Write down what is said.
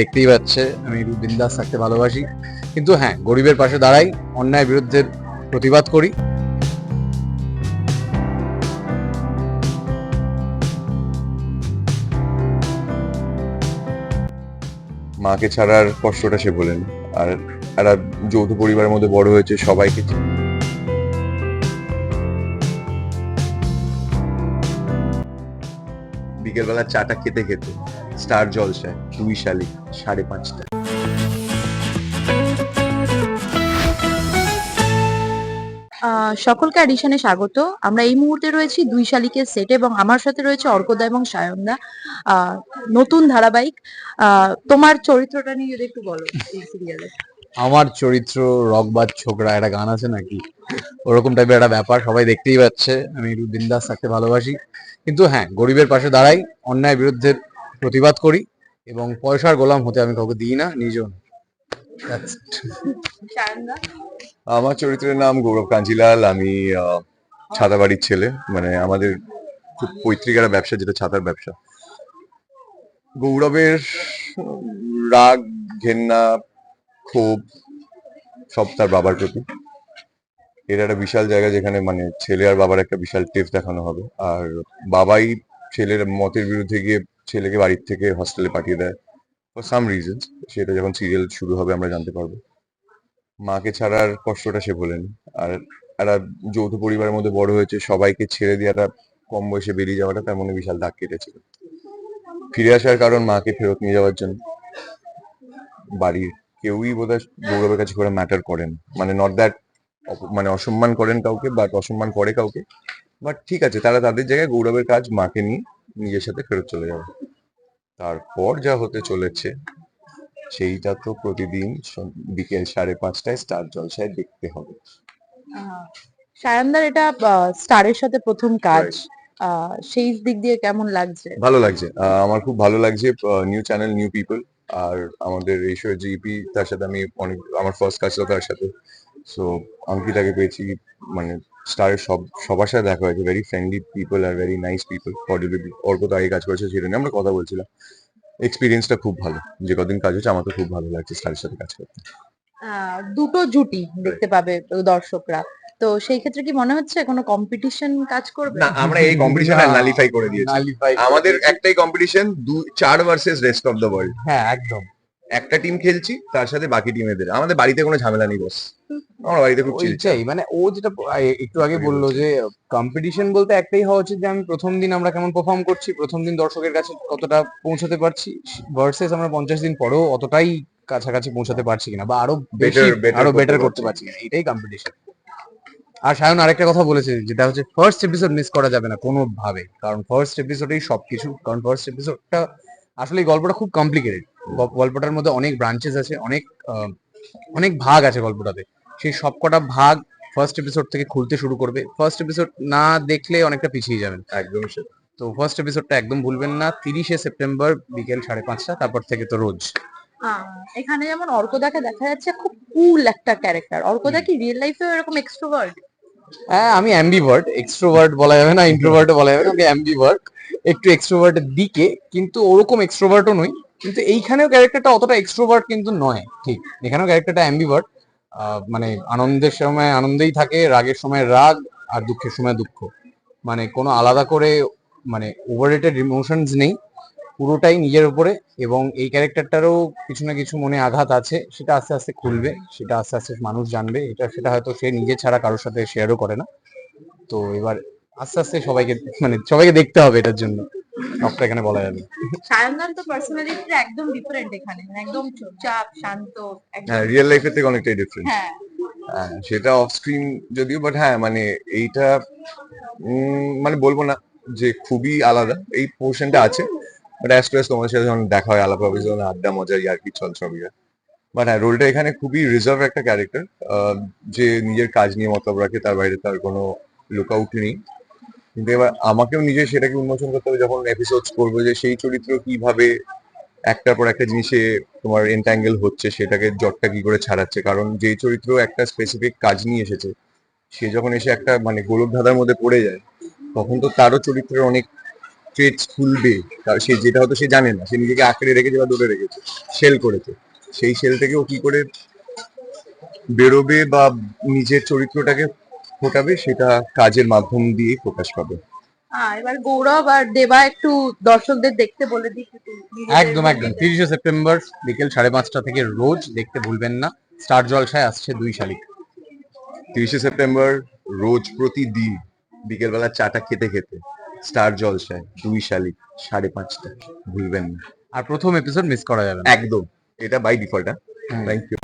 দেখতেই পাচ্ছে। আমি একটু বিন্দাস থাকতে ভালোবাসি। কিন্তু হ্যাঁ গরিবের পাশে দাঁড়াই, অন্যায় বিরুদ্ধে প্রতিবাদ করি। মাকে ছাড়ার কষ্টটা সে বলেন আর একটা যৌথ পরিবারের মধ্যে বড় হয়েছে, সবাইকে বিকেলবেলা চাটা খেতে খেতে। স্টার জলসায় দুই শালিক সাড়ে পাঁচটা। সকলকে অ্যাডিশনে স্বাগত। আমরা এই মুহূর্তে রয়েছি দুই শালিকের সেটে এবং আমার সাথে রয়েছে অর্কদা এবং সায়নদা। নতুন ধারাবাহিক। তোমার চরিত্রটা নিয়ে যদি একটু বলো এই সিরিয়ালে আমার চরিত্র রকবাজ ছোকরা একটা গান আছে নাকি? ওরকম টাইপের একটা ব্যাপার সবাই দেখতেই পাচ্ছে। আমি একটু বিন্দাস থাকতে ভালোবাসি। কিন্তু হ্যাঁ গরিবের পাশে দাঁড়াই অন্যায় বিরুদ্ধে প্রতিবাদ করি এবং পয়সার গোলাম হতে আমি কাউকে দিই না নিজেও না। That's it. সায়নদা? আমার চরিত্রের নাম গৌরব কাঞ্জিলাল আমি আহ, ছাতাবাড়ির ছেলে। মানে আমাদের খুব পৈতৃক একটা ব্যবসা যেটা ছাতার ব্যবসা। গৌরবের রাগ ঘেন্না ক্ষোভ সব তার বাবার প্রতি। এটা একটা বিশাল জায়গা যেখানে মানে ছেলে আর বাবার একটা বিশাল টেফ দেখানো হবে। আর বাবাই ছেলের মতের বিরুদ্ধে গিয়ে ছেলেকে বাড়ির থেকে হস্টেলে পাঠিয়ে দেয় ফর সাম রিজনস সেটা যখন সিরিয়াল শুরু হবে আমরা জানতে পারব। মাকে ছাড়ার কষ্টটা সে বলেন আর একটা যৌথ পরিবারের মধ্যে বড় হয়েছে, সবাইকে ছেড়ে দিয়ে একটা কম বয়সে বেরিয়ে যাওয়াটা তার মনে বিশাল দাগ কেটেছিল। ফিরে আসার কারণ মাকে ফেরত নিয়ে যাওয়ার জন্য। বাড়ির কেউই বোধহয় গৌরবের কাছে করে ম্যাটার করেন। মানে নট দ্যাট মানে অসম্মান করেন কাউকে বাট অসম্মান করে কাউকে। বাট ঠিক আছে তারা তাদের জায়গায় গৌরবের কাজ মাকে নিয়ে নিজের সাথে ফেরত চলে যাবে। তারপর যা হতে চলেছে সেইটা তো প্রতিদিন বিকেল সাড়ে পাঁচটায় স্টার জলসায় দেখতে হবে। সায়নদার এটা স্টারের সাথে প্রথম কাজ সেই দিক দিয়ে কেমন লাগছে? ভালো লাগছে। আমার খুব ভালো লাগছে নিউ চ্যানেল নিউ পিপল আর আমাদের শো জিপি তার সাথে আমি অনেক আমার ফার্স্ট কাজ ছিল তার সাথে। সো অঙ্কিতাকে পেয়েছি মানে স্টারের সব সবার সাথে দেখা হয়েছে। ভেরি ফ্রেন্ডলি পিপল আর ভেরি নাইস পিপল অডিওলি অর্ক তো আগে কাজ করেছে সেটা নিয়ে। আমরা কথা বলছিলাম। এক্সপিরিয়েন্সটা খুব ভালো। যে কদিন কাজ হচ্ছে আমার তো খুব ভালো লাগছে স্টারের সাথে কাজ করতে। দুটো জুটি দেখতে পাবে দর্শকরা। তো সেই ক্ষেত্রে কি মনে হচ্ছে কোনো কম্পিটিশন কাজ করবে? না আমরা এই কম্পিটিশন নালিফাই করে দিয়েছি। আমাদের একটাই কম্পিটিশন দু চার versus rest of the world হ্যাঁ একদম। একটা টিম খেলছি তার সাথে বাকি টিমেদের আমাদের বাড়িতে কোনো ঝামেলা নেই বস আমার বাড়িতে খুব চিল ওইটাই মানে ও যেটা একটু আগে বলল যে কম্পিটিশন বলতে একটাই হওয়া উচিত যে আমি প্রথম দিন আমরা কেমন পারফর্ম করছি প্রথম দিন দর্শকের কাছে কতটা পৌঁছাতে পারছি ভার্সেস আমরা পঞ্চাশ দিন পরেও অতটাই কাছাকাছি পৌঁছাতে পারছি কিনা বা আরও বেশি better আরও বেটার করতে পারছি। কিনা এটাই কম্পিটিশন আর সায়ন আরেকটা কথা বলেছে যেটা হচ্ছে ফার্স্ট এপিসোড মিস করা যাবে না কোনো ভাবে কারণ ফার্স্ট এপিসোডেই সবকিছু কারণ ফার্স্ট এপিসোডটা আসলে এই গল্পটা খুব কমপ্লিকেটেড গল্পটার মধ্যে অনেক ব্রাঞ্চেস আছে অনেক অনেক ভাগ আছে গল্পটাতে। সেই সবকটা ভাগ ফার্স্ট এপিসোড থেকে খুলতে শুরু করবে। ফার্স্ট এপিসোড না দেখলে অনেকটা পিছিয়ে যাবেন। একদম তো ফার্স্ট এপিসোডটা একদম ভুলবেন না। তিরিশে সেপ্টেম্বর বিকেল সাড়ে পাঁচটা তারপর থেকে তো রোজ। এখানে যেমন অর্কদাকে দেখা যাচ্ছে খুব কুল একটা ক্যারেক্টার অর্কদা কি রিয়েল লাইফে এরকম এক্সট্রোভার্ট হ্যাঁ আমি অ্যাম্বিভার্ট এক্সট্রোভার্ট বলা যাবে না ইন্ট্রোভার্টও বলা যাবে না আমি অ্যাম্বিভার্ট একটু এক্সট্রোভার্টের দিকে কিন্তু ওরকম এক্সট্রোভার্টও নই। কিন্তু এইখানেও ক্যারেক্টারটা অতটা এক্সট্রোভার্ট কিন্তু নয়। ঠিক এখানেও ক্যারেক্টারটা অ্যাম্বিভার্ট মানে আনন্দের সময় আনন্দেই থাকে, রাগের সময় রাগ আর দুঃখের সময় দুঃখ। মানে কোনো আলাদা করে মানে ওভাররেটেড ইমোশনস নেই, পুরোটাই নিজের উপরে এবং এই ক্যারেক্টারটারও কিছু না কিছু মনে আঘাত আছে, সেটা আস্তে আস্তে খুলবে, সেটা আস্তে আস্তে মানুষ জানবে, এটা সেটা হয়তো সে নিজে ছাড়া কারোর সাথে শেয়ারও করে না। তো এবার আস্তে আস্তে সবাইকে মানে সবাইকে দেখতে হবে এটার জন্য। সবটা এখানে বলা যাবে। সায়নদার তো পার্সোনালিটিটা একদম ডিফারেন্ট এখানে মানে একদম চুপচাপ শান্ত হ্যাঁ রিয়েল লাইফের থেকে অনেকটাই ডিফারেন্ট হ্যাঁ। হ্যাঁ সেটা অফ স্ক্রিন যদিও বাট হ্যাঁ মানে এইটা মানে বলব না যে খুবই আলাদা এই পোর্শনটা আছে বাট অ্যাজ টু তোমার সাথে যখন দেখা হয় আলাপ হবে যখন আড্ডা মজা ইয়ার কি চল সবই বাট হ্যাঁ রোলটা এখানে খুবই রিজার্ভ একটা ক্যারেক্টার যে নিজের কাজ নিয়ে মতলব রাখে তার বাইরে তার কোনো লুক লুকআউট নেই। কিন্তু এবার আমাকেও নিজে সেটাকে উন্মোচন করতে হবে যখন এপিসোডস করব যে সেই চরিত্র কীভাবে একটার পর একটা জিনিসে তোমার এন্ট্যাঙ্গেল হচ্ছে, সেটাকে জটটা কি করে ছাড়াচ্ছে? কারণ যে চরিত্র একটা স্পেসিফিক কাজ নিয়ে এসেছে, সে যখন এসে একটা মানে গোলক ধাঁধার মধ্যে পড়ে যায়, তখন তো তারও চরিত্রের অনেক ট্রেডস খুলবে। তার সে যেটা হয়তো সে জানে না, সে নিজেকে আঁকড়ে রেখেছে বা ধরে রেখেছে সেল করেছে। সেই সেল থেকে ও কি করে বেরোবে বা নিজের চরিত্রটাকে ফোটাবে সেটা কাজের মাধ্যম দিয়ে প্রকাশ পাবে। এবার গৌরব আর দেবা একটু দর্শকদের দেখতে বলে দিই একদম একদম। তিরিশে সেপ্টেম্বর বিকেল সাড়ে পাঁচটা থেকে রোজ দেখতে ভুলবেন না। স্টার জলসায় আসছে দুই শালিক। তিরিশে সেপ্টেম্বর রোজ প্রতিদিন বিকেলবেলা চাটা খেতে খেতে স্টার জলসায় দুই শালিক সাড়ে পাঁচটা ভুলবেন না। আর প্রথম এপিসোড মিস করা যাবে না। একদম। এটা by default hmm. Thank you